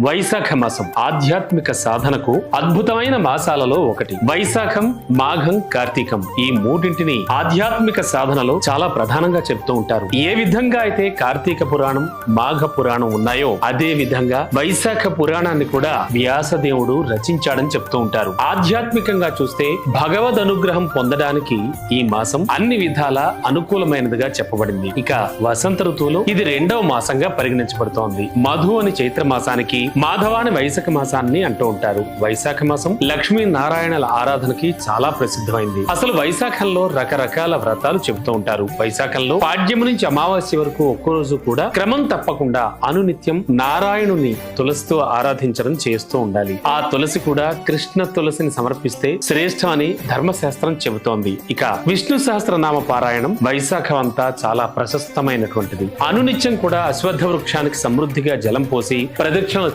వైశాఖ మాసం ఆధ్యాత్మిక సాధనకు అద్భుతమైన మాసాలలో ఒకటి. వైశాఖం మాఘం కార్తీకం ఈ మూడింటిని ఆధ్యాత్మిక సాధనలో చాలా ప్రధానంగా చెప్తూ ఉంటారు. ఏ విధంగా అయితే కార్తీక పురాణం మాఘ పురాణం ఉన్నాయో అదే విధంగా వైశాఖ పురాణాన్ని కూడా వ్యాసదేవుడు రచించాడని చెప్తూ ఉంటారు. ఆధ్యాత్మికంగా చూస్తే భగవద్ అనుగ్రహం పొందడానికి ఈ మాసం అన్ని విధాల అనుకూలమైనదిగా చెప్పబడింది. ఇక వసంత ఋతువులో ఇది రెండవ మాసంగా పరిగణించబడుతోంది. మధు అని చైత్ర మాసానికి మాధవాని వైశాఖ మాసాన్ని అంటూ ఉంటారు. వైశాఖ మాసం లక్ష్మీ నారాయణల ఆరాధనకి చాలా ప్రసిద్ధమైంది. అసలు వైశాఖంలో రకరకాల వ్రతాలు చెబుతూ ఉంటారు. వైశాఖంలో పాడ్యము నుంచి అమావాస్య వరకు ఒక్కో రోజు కూడా క్రమం తప్పకుండా అనునిత్యం నారాయణుని తులసితో ఆరాధించడం చేస్తూ ఉండాలి. ఆ తులసి కూడా కృష్ణ తులసిని సమర్పిస్తే శ్రేష్టం అని ధర్మశాస్త్రం చెబుతోంది. ఇక విష్ణు సహస్రనామ పారాయణం వైశాఖం అంతా చాలా ప్రశస్తమైనటువంటిది. అనునిత్యం కూడా అశ్వత్థ వృక్షానికి సమృద్ధిగా జలం పోసి ప్రదక్షిణలు